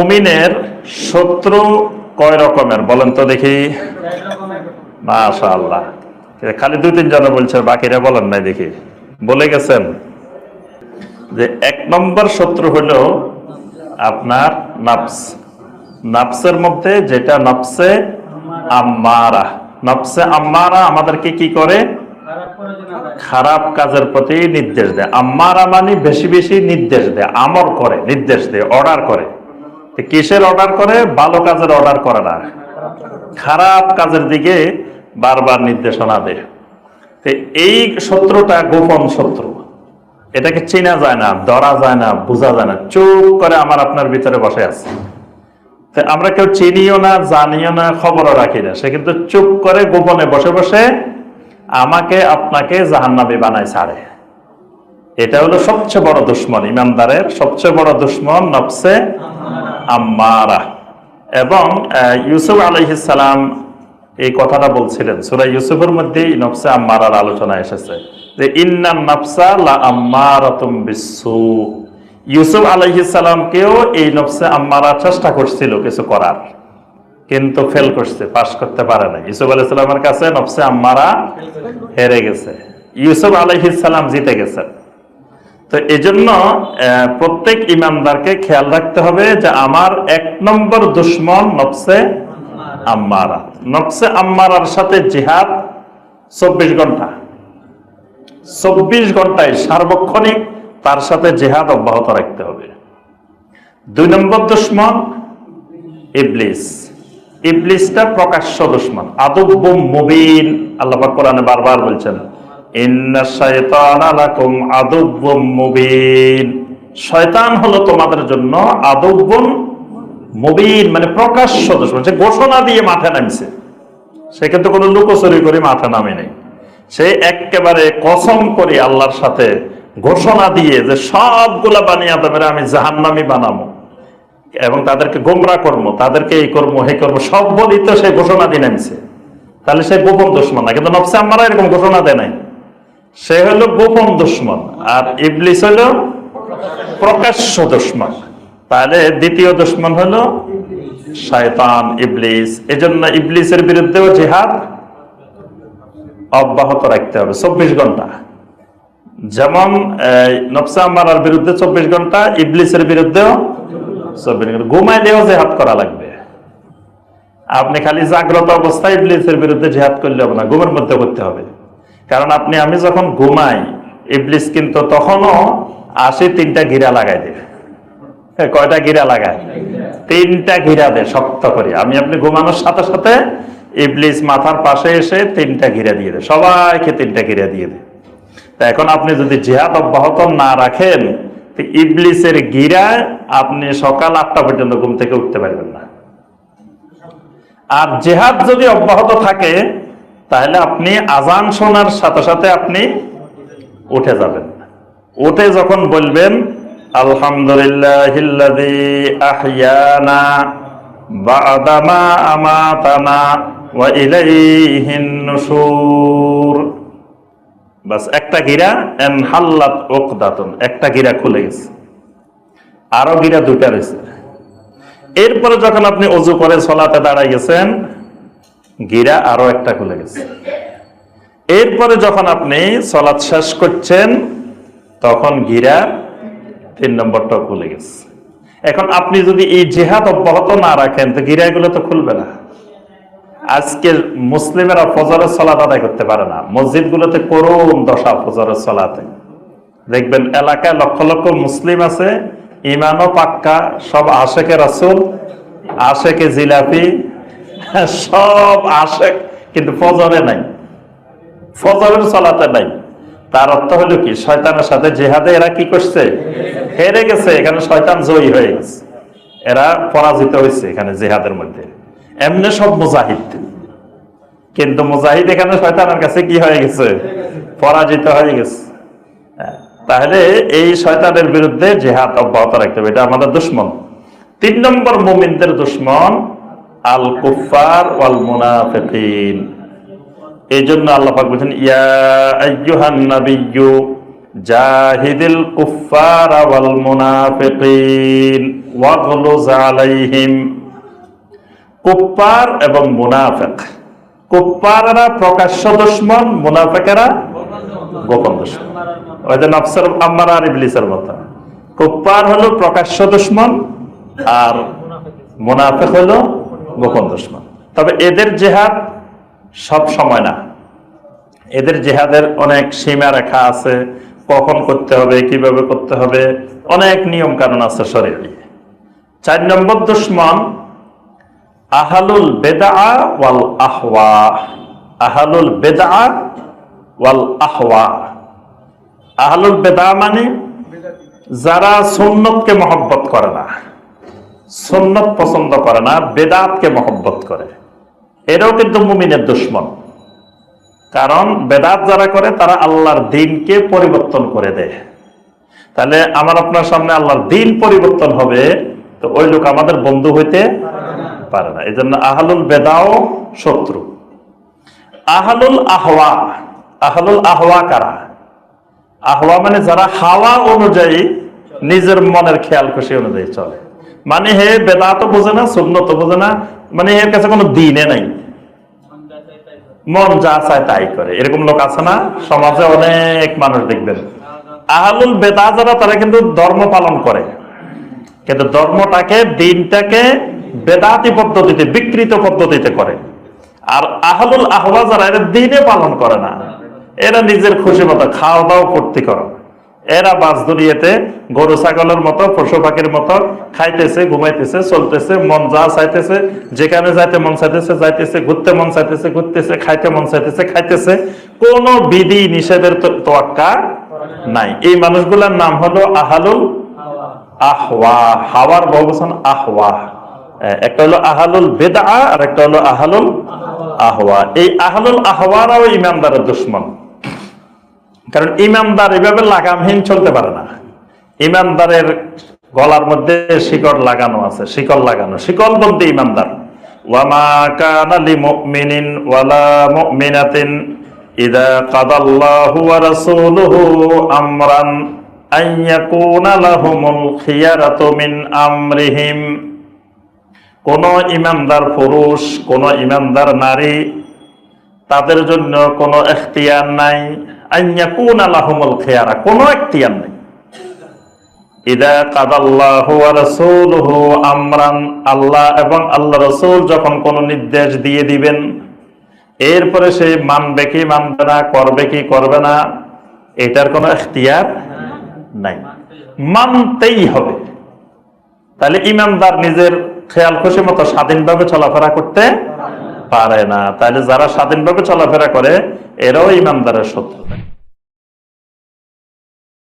মুমিনের শত্রু কয় রকমের? বলেন তো দেখি। মাশা আল্লাহ খালি দুই তিন জন বলছে, বাকিরা বলেন নাই দেখি। বলে গেছেন যে এক নম্বর শত্রু হলো আপনার নাফস। নাফসের মধ্যে যেটা নফসে আম্মারা। নফসে আম্মারা আমাদেরকে কি করে? খারাপ কাজের প্রতি নির্দেশ দেয়। আম্মারা মানে বেশি বেশি নির্দেশ দেয় আমর করে, নির্দেশ দেয় অর্ডার করে। কিসের অর্ডার করে? ভালো কাজের অর্ডার করে না। খারাপ কাজের দিকে বারবার নির্দেশনা দেয়। এই শত্রুটা গোপন শত্রু। এটাকে চেনা যায় না, ধরা যায় না, বোঝা যায় না। চুপ করে আমার আপনার ভিতরে বসে আছে। আমরা কেউ চিনিও না, জানিও না, খবরও রাখি না। সে কিন্তু চুপ করে গোপনে বসে বসে আমাকে, আপনাকে জাহান্নাবি বানায় ছাড়ে। এটা হলো সবচেয়ে বড় দুশ্মন, ইমানদারের সবচেয়ে বড় দুশ্মন, নফসে আম্মারা। এবং ইউসুফ আলহিসাম এই কথাটা বলছিলেন। সুরা ইউসুফের মধ্যে নফসে আম্মারার আলোচনা এসেছে। যে, ইন্নান নফসা লা আম্মারাতুম বিসু ইউসুফ আলহিসামকেও এই নফসে আম্মারা চেষ্টা করছিল কিছু করার। কিন্তু ফেল করছে, পাশ করতে পারে না ইউসুফ আলাইসাল্লামের কাছে নফসে আম্মারা হেরে গেছে। ইউসুফ আলহিসাল্লাম জিতে গেছেন। তো এই জন্য প্রত্যেক ইমানদারকে খেয়াল রাখতে হবে যে আমার এক নম্বর দুশ্মন নফসে আম্মারা। নফসে আম্মারার সাথে জিহাদ চব্বিশ ঘণ্টা। চব্বিশ ঘন্টায় সার্বক্ষণিক তার সাথে জেহাদ অব্যাহত রাখতে হবে। দুই নম্বর দুশ্মন ইবলিস। ইবলিসটা প্রকাশ্য দুশ্মন। আদব্য মুবিন। আল্লাহ কোরআনে বারবার বলছেন শয়তান হলো তোমাদের জন্য আদব্বুন মুবিন মানে প্রকাশ্য দুশ্মন। সে ঘোষণা দিয়ে মাঠে নামছে। সে কিন্তু কোনো লুকোচুরি করে মাঠে নামে নেই। সে একেবারে কসম করে আল্লাহর সাথে ঘোষণা দিয়ে যে সবগুলা বানিয়ে আদমের আমি জাহান্নামি বানাবো। এবং তাদেরকে গোমরা করব, তাদেরকে এই করব, হে করব, সব বলি তো সে ঘোষণা দিয়ে নামছে। তাহলে সে গোপন দুশ্মন না, কিন্তু নফসে আমরা এরকম ঘোষণা দেয় নাই। সে হলো গোপন দুশ্মন আর ইবলিস হলো প্রকাশ্য দুশ্মন। তাহলে দ্বিতীয় দুশ্মন হলো শয়তান, ইবলিস। এজন্য ইবলিসের বিরুদ্ধেও জিহাদ অব্যাহত রাখতে হবে চব্বিশ ঘণ্টা। যেমন নফসে আম্মারার বিরুদ্ধে চব্বিশ ঘণ্টা, ইবলিসের বিরুদ্ধেও চব্বিশ ঘণ্টা। ঘুমাইলেও জেহাদ করা লাগবে। আপনি খালি জাগ্রত অবস্থায় ইবলিসের বিরুদ্ধে জেহাদ করলে হবে না, ঘুমের মধ্যে করতে হবে। কারণ আপনি আমি যখন ঘুমাই ইবলিস কিন্তু তখনও আসি তিনটা ঘিরা লাগাই দেবে এ, কয়টা ঘিরা লাগায়? তিনটা ঘিরা দেয় শক্ত করে। আমি আপনি ঘুমানোর সাথে সাথে ইবলিস মাথার পাশে এসে তিনটা ঘিরা দিয়ে দেয়। সবাইকে তিনটা ঘিরা দিয়ে দেয়। তা এখন আপনি যদি জিহাদ অব্যাহত না রাখেন তো ইবলিসের গিরায় আপনি সকাল আটটা পর্যন্ত ঘুম থেকে উঠতে পারবেন না। আর জেহাদ যদি অব্যাহত থাকে তাহলে আপনি আজান শোনার সাথে সাথে আপনি উঠে যাবেন। উঠে যখন বলবেন আলহামদুলিল্লাহ একটা গিরা ওকদাতুন একটা গিরা খুলে গেছে। আরও গিরা দুইটা রয়েছে। এরপরে যখন আপনি অজু করে সলাতে দাঁড়াই গেছেন গিরা আরও একটা খুলে গেছে। এরপরে যখন আপনি সলাৎ শেষ করছেন, তখন গিরা তিন নম্বরটা খুলে গেছে। এখন আপনি যদি এই জেহাদ অব্যাহত না রাখেন, তো গিরাগুলো তো খুলবে না। আজকের মুসলিমেরা ফজরের সলাত আদায় করতে পারে না। মসজিদগুলোতে করুণ দশা ফজরের সলাতে। দেখবেন এলাকায় লক্ষ লক্ষ মুসলিম আছে, ইমানও পাক্কা, সব আশেকে রাসুল আশেকে জিলাপি সব আশেক কিন্তু ফজরে নাই। ফজরের সলাতে নাই। তার অর্থ হলো কি শয়তানের সাথে জেহাদে এরা কি করছে? হেরে গেছে এখানে শয়তান জয়ী হয়ে গেছে। এরা পরাজিত হয়েছে এখানে জেহাদের মধ্যে। এমনি সব মুজাহিদ। কিন্তু মুজাহিদ এখানে শয়তানের কাছে কি হয়ে গেছে? পরাজিত হয়ে গেছে। হ্যাঁ, তাহলে এই শয়তানের বিরুদ্ধে জেহাদ অব্যাহত রাখতে হবে। এটা আমাদের দুশ্মন। তিন নম্বর মুমিনদের দুশ্মন আল কুফার ওয়াল মুনাফিকিন এই জন্য আল্লাহ পাক বলছেন, ইয়া আইয়ুহান নাবিয়্যু জাহিদিল কুফার ওয়াল মুনাফিকিন ওয়াগলুজ আলাইহিম। কুপ্পার এবং মুনাফেক। কুপ্পারেরা প্রকাশ্য দুশ্মন, মুনাফেকেরা গোপন দুশ্মন। ওই যে নফসের আম্মার আর ইবলিসের মতো। কুপ্পার হলো প্রকাশ্য দুশ্মন আর মুনাফেক হলো গোপন দুশ্মন। তবে এদের জেহাদ সব সময় না। এদের জেহাদের অনেক সীমা রেখা আছে, কখন করতে হবে, কীভাবে করতে হবে, অনেক নিয়ম কানুন আছে শরীরে চার নম্বর দুশ্মন, আহালুল বেদা ওয়াল আহওয়া। আহালুল বেদা ওয়াল আহওয়া। আহলুল বেদা মানে যারা সুন্নতকে মহব্বত করে না। সুন্নত পছন্দ করে না, বেদাতকে মহব্বত করে। এরাও কিন্তু মুমিনের দুশ্মন। কারণ বেদাত যারা করে, তারা আল্লাহর দিনকে পরিবর্তন করে দেয়। তাহলে আমার আপনার সামনে আল্লাহর দিন পরিবর্তন হবে, তো ওই লোক আমাদের বন্ধু হইতে পারে না। এই জন্য আহালুল বেদাও শত্রু। আহালুল আহওয়া। আহালুল আহওয়া কারা? আহওয়া মানে যারা হাওয়া অনুযায়ী নিজের মনের খেয়াল খুশি অনুযায়ী চলে। মানে হে বেদাতও বোঝে না, সুন্নত বোঝে না মানে এর কাছে কোনো দিনে নাই। মন যা চায় তাই করে। এরকম লোক আছে না? সমাজে অনেক মানুষ দেখবেন। আহলুল বেদা যারা, তারা কিন্তু ধর্ম পালন করে। কিন্তু ধর্মটাকে, দিনটাকে বেদাতি পদ্ধতিতে, বিকৃত পদ্ধতিতে করে। আর আহলুল আহওয়া যারা, এরা দিনে পালন করে না। এরা নিজের খুশি মতো খাওয়া দাওয়া ফুর্তি করে। এরা বাস দুনিয়াতে গরু, ছাগলের মতো, পশু পাখির মতো খাইতেছে, ঘুমাইতেছে, চলতেছে, মন যা চাইতেছে, যেখানে যাইতে মন চাইতেছে, যাইতেছে, ঘুরতে মন চাইতেছে, ঘুরতেছে, খাইতে মন চাইতেছে, খাইতেছে, কোন বিধি নিষেধের তোয়াক্কা নাই। এই মানুষগুলোর নাম হলো আহালুল আহওয়া হাওয়ার বহুবচন আহওয়া একটা হলো আহালুল বেদা আর একটা হলো আহালুল আহওয়া এই আহালুল আহওয়ারাও ইমানদারের দুশ্মন। কারণ ইমানদার এভাবে লাগামহীন চলতে পারে না। ইমানদারের গলার মধ্যে শিকড় লাগানো আছে শিকল লাগানো শিকল বলতে লিমুমিনিন ওয়ালা ইদা কাদাল্লাহু কোন ইমানদার পুরুষ, কোন ইমানদার নারী তাদের জন্য কোনো এখতিয়ার নাই। আইয়া কোন আলাহমুল খেয়ারা, কোনো এখতিয়ার নেই। ইদা কাদাল্লাহু রাসূলুহু আমরান, আল্লাহ এবং আল্লাহ রাসূল যখন কোন নির্দেশ দিয়ে দিবেন, এরপরে সে মানবে কি মানবে না, করবে কি করবে না, এটার কোনো এখতিয়ার নাই। মানতেই হবে। তাহলে ইমানদার নিজের খেয়াল খুশি মতো স্বাধীনভাবে চলাফেরা করতে পারে না। তাহলে যারা স্বাধীনভাবে চলাফেরা করে এরাও ইমানদারের শত্রু।